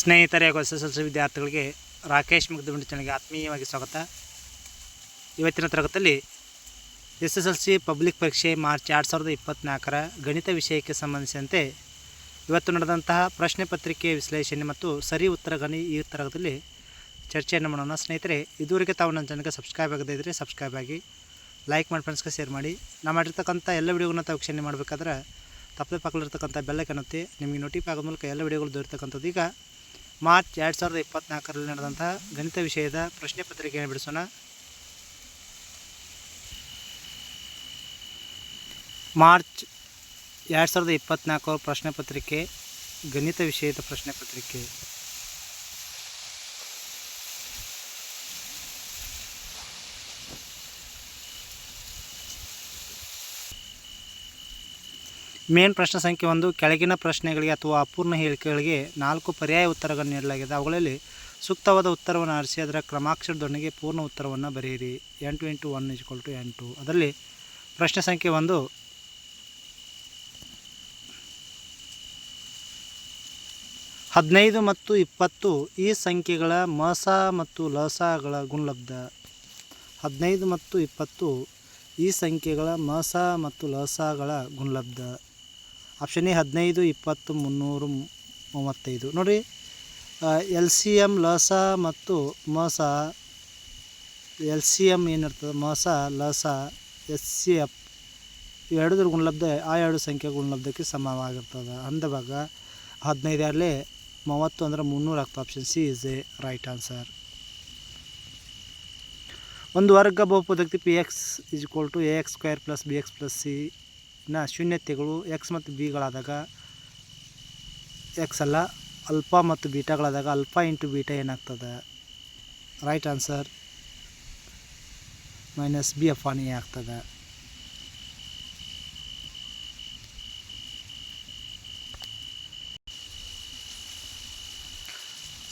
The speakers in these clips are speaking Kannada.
ಸ್ನೇಹಿತರೆ, ಹಾಗೂ ಎಸ್ ಎಸ್ ಎಲ್ ಸಿ ವಿದ್ಯಾರ್ಥಿಗಳಿಗೆ ರಾಕೇಶ್ ಮುಗ್ಧಬಿಂಡಿ ಚಾನಲ್ಗೆ ಆತ್ಮೀಯವಾಗಿ ಸ್ವಾಗತ. ಇವತ್ತಿನ ತರಗತಿಯಲ್ಲಿ S S L C public ಪರೀಕ್ಷೆ ಮಾರ್ಚ್ ಎರಡು ಸಾವಿರದ ಇಪ್ಪತ್ತ್ನಾಲ್ಕರ ಗಣಿತ ವಿಷಯಕ್ಕೆ ಸಂಬಂಧಿಸಿದಂತೆ ಇವತ್ತು ನಡೆದಂತಹ ಪ್ರಶ್ನೆ ಪತ್ರಿಕೆ ವಿಶ್ಲೇಷಣೆ ಮತ್ತು ಸರಿ ಉತ್ತರ ಗಣಿ ಈ ತರಗತಿಯಲ್ಲಿ ಚರ್ಚೆಯನ್ನು ಮಾಡೋಣ. ಸ್ನೇಹಿತರೆ, ಇದುವರೆಗೆ ತಾವು ನನ್ನ ಚಾನಲ್ಗೆ ಸಬ್ಸ್ಕ್ರೈಬ್ ಆಗದೇ ಇದ್ದರೆ ಸಬ್ಸ್ಕ್ರೈಬ್ ಆಗಿ, ಲೈಕ್ ಮಾಡಿ ಫ್ರೆಂಡ್ಸ್ಗೆ ಶೇರ್ ಮಾಡಿ. ನಾವು ಮಾಡಿರ್ತಕ್ಕಂಥ ಎಲ್ಲ ವಿಡಿಯೋಗಳನ್ನ ತಾವು ವೀಕ್ಷಣೆ ಮಾಡಬೇಕಾದ್ರೆ ತಪ್ಪದೆ ಪಕ್ಕದಲ್ಲಿರ್ತಕ್ಕಂಥ ಬೆಲ್ಲಕ್ಕೆ ಅನ್ನುತ್ತೆ ನಿಮಗೆ ನೋಟಿಫೈ ಆಗೋ ಮೂಲಕ ಎಲ್ಲ ವಿಡಿಯೋಗಳು ದೊರೆತಕ್ಕಂಥದ್ದು ಈಗ ಮಾರ್ಚ್ ಎರಡು ಸಾವಿರದ ಇಪ್ಪತ್ತ್ನಾಲ್ಕರಲ್ಲಿ ನಡೆದಂತಹ ಗಣಿತ ವಿಷಯದ ಪ್ರಶ್ನೆ ಪತ್ರಿಕೆಯನ್ನು ಬಿಡಿಸೋಣ. ಮಾರ್ಚ್ ಎರಡು ಸಾವಿರದ ಇಪ್ಪತ್ತ್ನಾಲ್ಕು ಪ್ರಶ್ನೆ ಪತ್ರಿಕೆ, ಗಣಿತ ವಿಷಯದ ಪ್ರಶ್ನೆ ಪತ್ರಿಕೆ. ಮೇನ್ ಪ್ರಶ್ನೆ ಸಂಖ್ಯೆ ಒಂದು, ಕೆಳಗಿನ ಪ್ರಶ್ನೆಗಳಿಗೆ ಅಥವಾ ಅಪೂರ್ಣ ಹೇಳಿಕೆಗಳಿಗೆ ನಾಲ್ಕು ಪರ್ಯಾಯ ಉತ್ತರಗಳನ್ನು ನೀಡಲಾಗಿದೆ. ಅವುಗಳಲ್ಲಿ ಸೂಕ್ತವಾದ ಉತ್ತರವನ್ನು ಆರಿಸಿ, ಅದರ ಕ್ರಮಾಕ್ಷರದೊಂದಿಗೆ ಪೂರ್ಣ ಉತ್ತರವನ್ನು ಬರೆಯಿರಿ. ಎಂಟು ಇಂಟು ಒನ್ ಇಜ್ಕೊಲ್ ಟು ಎಂಟು. ಅದರಲ್ಲಿ ಪ್ರಶ್ನೆ ಸಂಖ್ಯೆ ಒಂದು, ಹದಿನೈದು ಮತ್ತು ಇಪ್ಪತ್ತು ಈ ಸಂಖ್ಯೆಗಳ ಮಸ ಮತ್ತು ಲಸಗಳ ಗುಣಲಬ್ಧ. ಹದಿನೈದು ಮತ್ತು ಇಪ್ಪತ್ತು ಈ ಸಂಖ್ಯೆಗಳ ಮಸ ಮತ್ತು ಲಸಗಳ ಗುಣಲಬ್ಧ. ಆಪ್ಷನ್ ಎ ಹದಿನೈದು, ಇಪ್ಪತ್ತು, ಮುನ್ನೂರು, ಮೂವತ್ತೈದು. ನೋಡಿ ಎಲ್ ಸಿ ಎಂ ಲಸ ಮತ್ತು ಮಸ ಎಲ್ ಸಿ ಎಂ ಏನಿರ್ತದೆ, ಮಸ, ಲಸ ಎಸ್ ಸಿ ಎಫ್ ಎರಡದ್ರ ಗುಣಲಬ್ಧ, ಆ ಎರಡು ಸಂಖ್ಯೆ ಗುಣಲಬ್ಧಕ್ಕೆ ಸಮವಾಗಿರ್ತದೆ. ಅಂದವಾಗ ಆಗಲಿ ಮೂವತ್ತು ಅಂದ್ರೆ ಮುನ್ನೂರು ಆಗ್ತದೆ. Option C is a right answer. ಒಂದು ವರ್ಗ ಬಹುಪದಕ್ಕೆ P X is equal to A X square plus B X plus C ನ ಶೂನ್ಯತೆಗಳು ಎಕ್ಸ್ ಮತ್ತು ಬಿಗಳಾದಾಗ ಎಕ್ಸ್ ಅಲ್ಲ ಅಲ್ಫಾ ಮತ್ತು ಬೀಟಾಗಳಾದಾಗ ಅಲ್ಫಾ ಇಂಟು ಬೀಟಾ ಏನಾಗ್ತದೆ? Right answer minus B of on A ಆಗ್ತದೆ.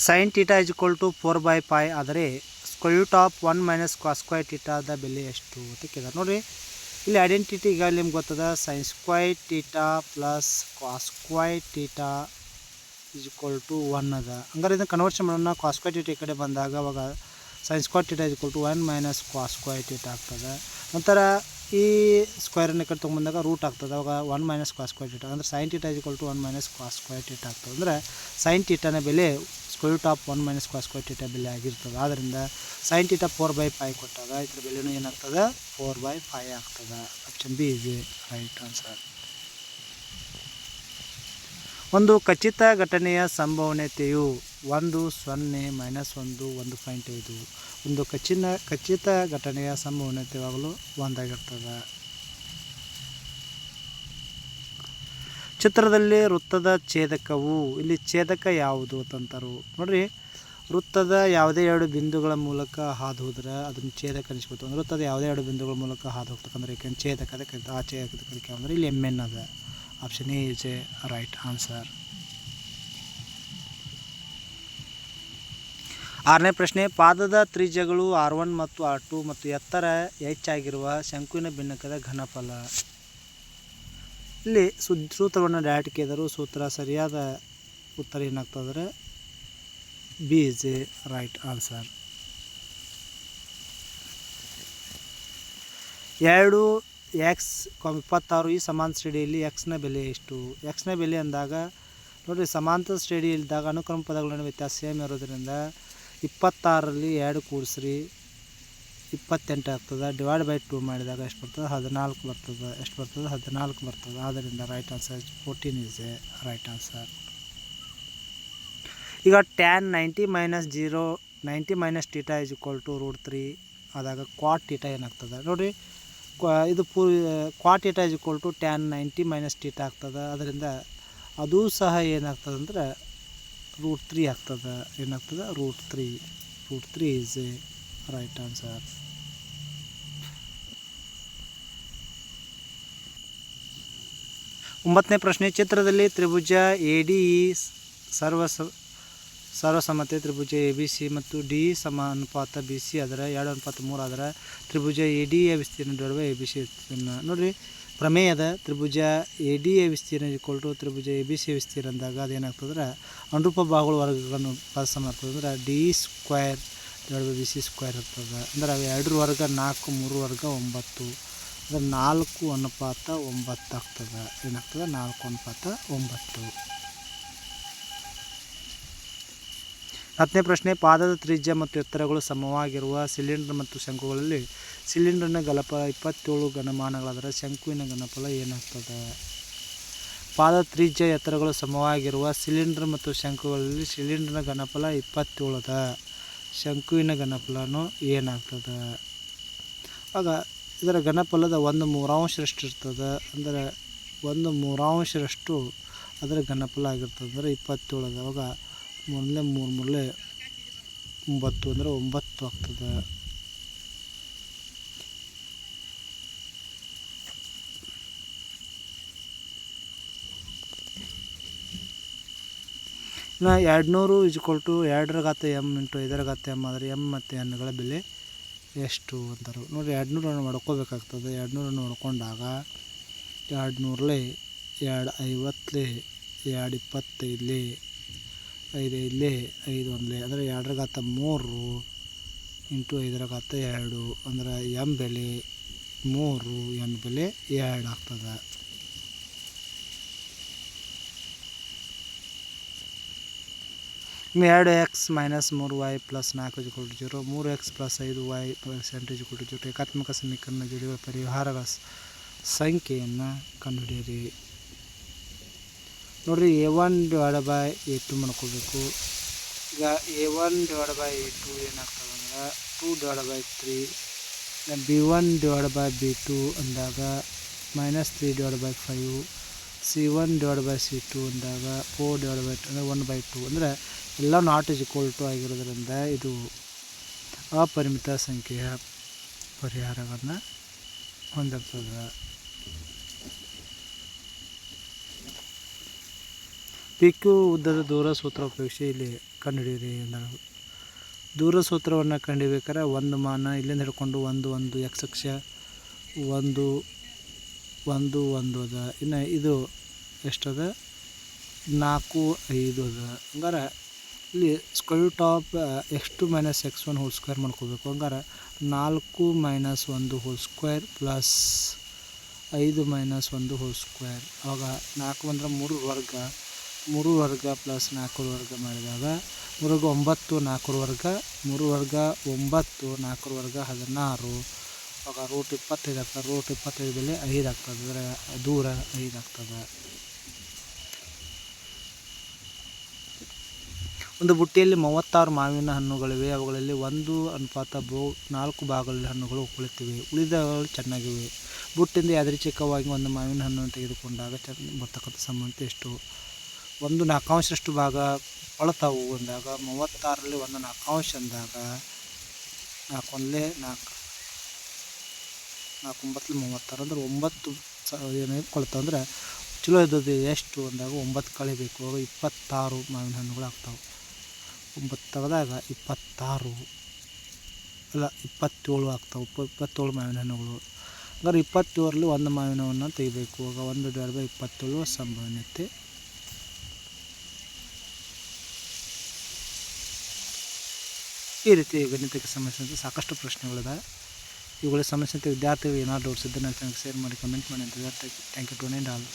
Sine theta is equal to four by five ಆದರೆ square root of one minus cos square ಟೀಟಾದ ಬೆಲೆ ಎಷ್ಟು? ಅಂತ ಕೇಳಿದಾರೆ. ನೋಡಿರಿ ಇಲ್ಲಿ ಐಡೆಂಟಿಟಿ ಈಗ ನಿಮ್ಗೆ ಗೊತ್ತದ? Sine square theta plus cos square theta is equal to one ಅದ. ಹಂಗಾರೆ ಇದನ್ನು ಕನ್ವರ್ಷನ್ ಮಾಡೋಣ. ಕಾಸ್ಕ್ವೈ ಟೀಟಾ ಈ ಕಡೆ ಬಂದಾಗ ಅವಾಗ sine square theta equal to one minus cos square theta ಆಗ್ತದೆ. ನಂತರ ಈ ಸ್ಕ್ವೇರನ್ನ ಕಡೆ ತೊಗೊಂಬಂದಾಗ ರೂಟ್ ಆಗ್ತದೆ. ಅವಾಗ one minus cos square theta ಅಂದರೆ sine theta equal to one minus cos square theta ಆಗ್ತದೆ. ಅಂದರೆ ಸೈನ್ ಟೀಟಾನ ಬೆಲೆ square of one minus cos square theta ಬೆಲೆ ಆಗಿರ್ತದೆ. ಆದ್ದರಿಂದ sine theta four by five ಕೊಟ್ಟಾಗ ಇದ್ರ ಬೆಲೆನೂ ಏನಾಗ್ತದೆ? ಫೋರ್ ಬೈ ಫೈ ಆಗ್ತದೆ. Option B is right answer ಒಂದು ಖಚಿತ ಘಟನೆಯ ಸಂಭವನೀಯತೆಯು ಒಂದು ಸೊನ್ನೆ ಮೈನಸ್ ಒಂದು ಒಂದು ಪಾಯಿಂಟ್ ಐದು. ಒಂದು ಖಚಿತ ಖಚಿತ ಘಟನೆಯ ಸಂಭವನೀಯತೆ ಯಾವಾಗಲೂ ಒಂದಾಗಿರ್ತದೆ. ಚಿತ್ರದಲ್ಲಿ ವೃತ್ತದ ಛೇದಕವು. ಇಲ್ಲಿ ಛೇದಕ ಯಾವುದು ಅಂತಂತಾರು. ನೋಡ್ರಿ, ವೃತ್ತದ ಯಾವುದೇ ಎರಡು ಬಿಂದುಗಳ ಮೂಲಕ ಹಾದು ಹೋದ್ರೆ ಅದನ್ನು ಛೇದಕ ಅನಿಸ್ಬೋದು ಅಂದ್ರೆ ವೃತ್ತದ ಯಾವುದೇ ಎರಡು ಬಿಂದುಗಳ ಮೂಲಕ ಹಾದು ಹೋಗ್ತಕ್ಕಂದ್ರೆ ಯಾಕೆಂದ್ರೆ ಛೇದಕ. ಅದಕ್ಕೆ ಆ ಛೇದಕ ಅಂದರೆ ಇಲ್ಲಿ ಎಂ ಎನ್ ಅದ. Option A is a right answer ಆರನೇ ಪ್ರಶ್ನೆ, ಪಾದದ ತ್ರಿಜ್ಯಗಳು ಆರ್ ಒನ್ ಮತ್ತು ಆರ್ ಟು ಮತ್ತು ಎತ್ತರ ಹೆಚ್ಚಾಗಿರುವ ಶಂಕುವಿನ ಭಿನ್ನಕದ ಘನಫಲ. ಇಲ್ಲಿ ಸುದ್ ಸೂತ್ರವನ್ನು ಡೈರೆಕ್ಟ್ ಕೇಳಿದರು ಸೂತ್ರ ಸರಿಯಾದ ಉತ್ತರ ಏನಾಗ್ತದ್ರೆ B is a right answer ಎರಡು ಎಕ್ಸ್ ಇಪ್ಪತ್ತಾರು ಈ ಸಮಾನ ಶ್ರೇಣಿಯಲ್ಲಿ ಎಕ್ಸ್ನ ಬೆಲೆ ಎಷ್ಟು? ಎಕ್ಸ್ನ ಬೆಲೆ ಅಂದಾಗ, ನೋಡಿರಿ ಸಮಾಂತರ ಶ್ರೇಣಿಯಲ್ಲಿದ್ದಾಗ ಅನುಕ್ರಮ ಪದಗಳನ್ನು ವ್ಯತ್ಯಾಸ ಸೇಮ್ ಇರೋದ್ರಿಂದ ಇಪ್ಪತ್ತಾರರಲ್ಲಿ ಎರಡು ಕೂಡಿಸ್ರಿ. ಇಪ್ಪತ್ತೆಂಟು ಆಗ್ತದೆ ಡಿವೈಡ್ ಬೈ ಟೂ ಮಾಡಿದಾಗ ಎಷ್ಟು ಬರ್ತದೆ? ಹದಿನಾಲ್ಕು ಬರ್ತದೆ. ಎಷ್ಟು ಬರ್ತದೆ? ಹದಿನಾಲ್ಕು ಬರ್ತದೆ. ಆದ್ದರಿಂದ right answer fourteen is a right answer ಈಗ tan ninety minus zero ninety minus theta is equal to root three ಆದಾಗ ಕ್ವಾಟ್ ಟೀಟಾ ಏನಾಗ್ತದೆ? ನೋಡಿರಿ ಇದು ಪೂ cot theta is equal to tan ninety minus theta ಆಗ್ತದೆ. ಅದರಿಂದ ಅದು ಸಹ ಏನಾಗ್ತದೆ ಅಂದ್ರೆ ರೂಟ್ ತ್ರೀ ಆಗ್ತದೆ. ಏನಾಗ್ತದೆ? Root three root three is right answer ಒಂಬತ್ತನೇ ಪ್ರಶ್ನೆ ಚಿತ್ರದಲ್ಲಿ ತ್ರಿಭುಜ ಎ ಡಿ ಇ ಸರ್ವ ಸರ್ವಸಮ್ಮತೆ, ತ್ರಿಭುಜ ಎ ಬಿ ಸಿ ಮತ್ತು ಡಿ ಸಮ ಅನುಪಾತ ಬಿ ಸಿ ಅದರ ಎರಡು ಅನುಪಾತ ಮೂರು ಅದರ ತ್ರಿಭುಜ ಎ ಡಿ ಎ ವಿಸ್ತೀರ್ಣ ದೊಡ್ಡ ಎ ಬಿ ಸಿ ವಿಸ್ತೀರ್ಣ. ನೋಡಿರಿ, ಪ್ರಮೇಯದ ತ್ರಿಭುಜ ಎ ಡಿ ಎ ವಿಸ್ತೀರ್ಣ ಟು ತ್ರಿಭುಜ ಎ ಬಿ ಸಿ ವಿಸ್ತೀರ್ಣ ಅಂದಾಗ ಅದೇನಾಗ್ತದ್ರೆ ಅನುರೂಪ ಭಾಗಗಳ ವರ್ಗಗಳನ್ನು ಪಾಸ ಮಾಡ್ತದೆ ಅಂದ್ರೆ ಡಿ ಸ್ಕ್ವೇರ್ ಎರಡು ಬಿ ಸಿ ಸ್ಕ್ವೇರ್ ಇರ್ತದೆ. ಅಂದ್ರೆ ಅವು ಎರಡರ ವರ್ಗ ನಾಲ್ಕು, ಮೂರು ವರ್ಗ ಒಂಬತ್ತು. ಅಂದ್ರೆ ನಾಲ್ಕು ಅನುಪಾತ ಒಂಬತ್ತು ಆಗ್ತದೆ. ಏನಾಗ್ತದೆ? ನಾಲ್ಕು ಅನುಪಾತ ಒಂಬತ್ತು. ಹತ್ತನೇ ಪ್ರಶ್ನೆ, ಪಾದದ ತ್ರಿಜ್ಯ ಮತ್ತು ಎತ್ತರಗಳು ಸಮವಾಗಿರುವ ಸಿಲಿಂಡರ್ ಮತ್ತು ಶಂಕುಗಳಲ್ಲಿ ಸಿಲಿಂಡರ್ನ ಘನಫಲ ಇಪ್ಪತ್ತೇಳು ಘನಮಾನಗಳಾದರೆ ಶಂಕುವಿನ ಘನಫಲ ಏನಾಗ್ತದೆ? ಪಾದ ತ್ರಿಜ್ಯ ಎತ್ತರಗಳು ಸಮವಾಗಿರುವ ಸಿಲಿಂಡರ್ ಮತ್ತು ಶಂಕುಗಳಲ್ಲಿ ಸಿಲಿಂಡರ್ನ ಘನಫಲ ಇಪ್ಪತ್ತೇಳದ. ಶಂಕುವಿನ ಘನಫಲನು ಏನಾಗ್ತದೆ? ಆಗ ಇದರ ಗಣಪಲದ ಒಂದು ಮೂರಾಂಶರಷ್ಟು ಇರ್ತದೆ. ಅಂದರೆ ಒಂದು ಮೂರಾಂಶರಷ್ಟು ಅದರ ಗಣಪಲ ಆಗಿರ್ತದೆ. ಅಂದರೆ ಇಪ್ಪತ್ತೇಳು ಅವಾಗ ಮೊದಲೇ ಮೂರು ಮೂರಲೇ ಒಂಬತ್ತು ಅಂದರೆ ಒಂಬತ್ತು ಆಗ್ತದೆ. ಇನ್ನು ಎರಡು ನೂರು ಇಜ್ಕೊಲ್ ಟು ಎರಡರ ಘಾತ ಎಂ ಇಂಟು ಐದರ ಘಾತ ಎಂ ಆದರೆ ಎಂ ಮತ್ತು ಎನ್ಗಳ ಬೆಲೆ ಎಷ್ಟು ಅಂತಾರೆ. ನೋಡಿ ಎರಡು ನೂರನ್ನು ಮಾಡ್ಕೋಬೇಕಾಗ್ತದೆ. ಎರಡು ನೂರನ್ನು ಮಾಡ್ಕೊಂಡಾಗ ಎರಡು ನೂರಲೆ ಎರಡು ಐವತ್ತಲೆ ಎರಡು ಇಪ್ಪತ್ತೈದಲೆ ಐದು ಐದಲೆ ಐದು ಒಂದಲೆ ಅಂದರೆ ಎರಡರ ಘಾತ ಮೂರು ಇಂಟು ಐದರ ಘಾತ ಎರಡು ಅಂದ್ರೆ ಎಂ ಬೆಲೆ ಮೂರು ಎನ್ ಬೆಲೆ ಎರಡು ಆಗ್ತದೆ. ಎರಡು ಎಕ್ಸ್ ಮೈನಸ್ ಮೂರು ವೈ ಪ್ಲಸ್ ನಾಲ್ಕು ಇಜ್ಕೊಲ್ ಟು ಜೀರೋ ಮೂರು ಎಕ್ಸ್ ಪ್ಲಸ್ ಐದು ವೈ ಪರ್ಸೆಂಟೇಜ್ ಕೊಟ್ಟು ಜೀರೋ ಏಕಾತ್ಮಕ ಸಮೀಕರಣ ಜೋಡಿಗಳ ಪರಿಹಾರಗಳ ಸಂಖ್ಯೆಯನ್ನು ಕಂಡುಹಿಡಿಯಿರಿ. ನೋಡಿರಿ a one divide by a two ಮಾಡ್ಕೋಬೇಕು. ಈಗ a one divide by a two ಏನಾಗ್ತದೆ ಅಂದ್ರೆ two divide by three b one divide by b two ಅಂದಾಗ minus three divide by five c one divide by c two ಅಂದಾಗ ಫೋರ್ ಡಿವೈಡ್ ಬೈ ಅಂದರೆ ಒನ್ ಬೈ ಟು ಅಂದರೆ ಎಲ್ಲ ನಾಟ್ ಇಸ್ ಈಕ್ವಲ್ ಟು ಆಗಿರೋದ್ರಿಂದ ಇದು ಅಪರಿಮಿತ ಸಂಖ್ಯೆಯ ಪರಿಹಾರವನ್ನು ಹೊಂದಿರ್ತದೆ. ಪಿಕ್ಕು ಉದ್ದದ ದೂರ ಸೂತ್ರ ಉಪಯೋಗಿಸಿ ಇಲ್ಲಿ ಕಂಡುಹಿಡಿಯಿರಿ ಎಂದರು. ದೂರ ಸೂತ್ರವನ್ನು ಕಂಡುಹಿಡಿಬೇಕಾದ್ರೆ ಒಂದು ಮಾನ, ಇಲ್ಲಿಂದ ಹಿಡ್ಕೊಂಡು ಒಂದು ಒಂದು ಎಕ್ಸ್ ಅಕ್ಷ, ಒಂದು ಒಂದು ಒಂದು ಅದ. ಇನ್ನು ಇದು ಎಷ್ಟದ? ನಾಲ್ಕು, ಐದು ಅದ. ಹಂಗಾರೆ ಇಲ್ಲಿ square top x two minus x one whole square ಮಾಡ್ಕೋಬೇಕು. ಹಂಗಾರೆ ನಾಲ್ಕು ಮೈನಸ್ ಒಂದು ಹೋಲ್ ಸ್ಕ್ವೇರ್ ಪ್ಲಸ್ ಐದು ಮೈನಸ್ ಒಂದು ಹೋಲ್ ಸ್ಕ್ವೇರ್ ಅವಾಗ ನಾಲ್ಕು ಅಂದರೆ ಮೂರು ವರ್ಗ ಮೂರು ವರ್ಗ ಪ್ಲಸ್ ನಾಲ್ಕು ವರ್ಗ ಮಾಡಿದಾಗ ಮೂರು ಒಂಬತ್ತು, ನಾಲ್ಕು ವರ್ಗ ಮೂರು ವರ್ಗ ಒಂಬತ್ತು, ನಾಲ್ಕು ವರ್ಗ ಹದಿನಾರು. ಆವಾಗ ರೂಟ್ ಇಪ್ಪತ್ತೈದು ಆಗ್ತದೆ. ರೂಟ್ ಇಪ್ಪತ್ತೈದು ಬೆಲೆ ಐದು ಆಗ್ತದೆ. ಅಂದರೆ ದೂರ ಐದು ಆಗ್ತದೆ. ಒಂದು ಬುಟ್ಟಿಯಲ್ಲಿ ಮೂವತ್ತಾರು ಮಾವಿನ ಹಣ್ಣುಗಳಿವೆ. ಅವುಗಳಲ್ಲಿ ಒಂದು ಅನುಪಾತ ಬೋ, ನಾಲ್ಕು ಭಾಗಗಳಲ್ಲಿ ಹಣ್ಣುಗಳು ಕುಳಿತಿವೆ ಉಳಿದವುಗಳು ಚೆನ್ನಾಗಿವೆ. ಬುಟ್ಟಿಂದ ಯಾದೃಚ್ಛಿಕವಾಗಿ ಒಂದು ಮಾವಿನ ಹಣ್ಣನ್ನು ತೆಗೆದುಕೊಂಡಾಗ ಚೆನ್ನ ಬರ್ತಕ್ಕಂಥ ಸಂಬಂಧ ಎಷ್ಟು? ಒಂದು ನಾಲ್ಕಾಂಶದಷ್ಟು ಭಾಗ ಕೊಳತಾವು ಅಂದಾಗ ಮೂವತ್ತಾರರಲ್ಲಿ ಒಂದು ನಾಲ್ಕಾಂಶ ಅಂದಾಗ ನಾಲ್ಕು ಒಂದಲೇ ನಾಲ್ಕು ನಾಲ್ಕು ಒಂಬತ್ತಲ್ಲಿ ಮೂವತ್ತಾರು ಅಂದ್ರೆ ಒಂಬತ್ತು ಏನು ಕೊಳ್ತಾವೆ ಅಂದ್ರೆ ಚಲೋ ಇದ್ದದ್ದು ಎಷ್ಟು ಅಂದಾಗ ಒಂಬತ್ತು ಕಳಿಬೇಕು ಬೇಕು. ಇಪ್ಪತ್ತಾರು ಮಾವಿನ ಹಣ್ಣುಗಳು ಆಗ್ತಾವೆ ಒಂಬತ್ತು ತೆಗೆದಾಗ ಇಪ್ಪತ್ತಾರು, ಅಲ್ಲ, ಇಪ್ಪತ್ತೇಳು ಆಗ್ತಾವೆ ಇಪ್ಪ ಇಪ್ಪತ್ತೇಳು ಮಾವಿನ ಹಣ್ಣುಗಳು ಹಂಗಾರೆ ಇಪ್ಪತ್ತೇಳರಲ್ಲಿ ಒಂದು ಮಾವಿನವನ್ನು ತೆಗಿಬೇಕು. ಆಗ ಒಂದು ಡಿವೈಡ್ ಇಪ್ಪತ್ತೇಳು ಸಂಭವನೀಯತೆ. ಈ ರೀತಿ ಗಣಿತಕ್ಕೆ ಸಂಬಂಧಿಸಿದಂತೆ ಸಾಕಷ್ಟು ಪ್ರಶ್ನೆಗಳಿದೆ ಇವುಗಳ ಸಂಬಂಧಿಸಿದಂತೆ ವಿದ್ಯಾರ್ಥಿಗಳು ಏನಾದರೂ ನನ್ನ ಶೇರ್ ಮಾಡಿ ಕಮೆಂಟ್ ಮಾಡಿ ಅಂತ ಥ್ಯಾಂಕ್ ಯು ಟು ಆಲ್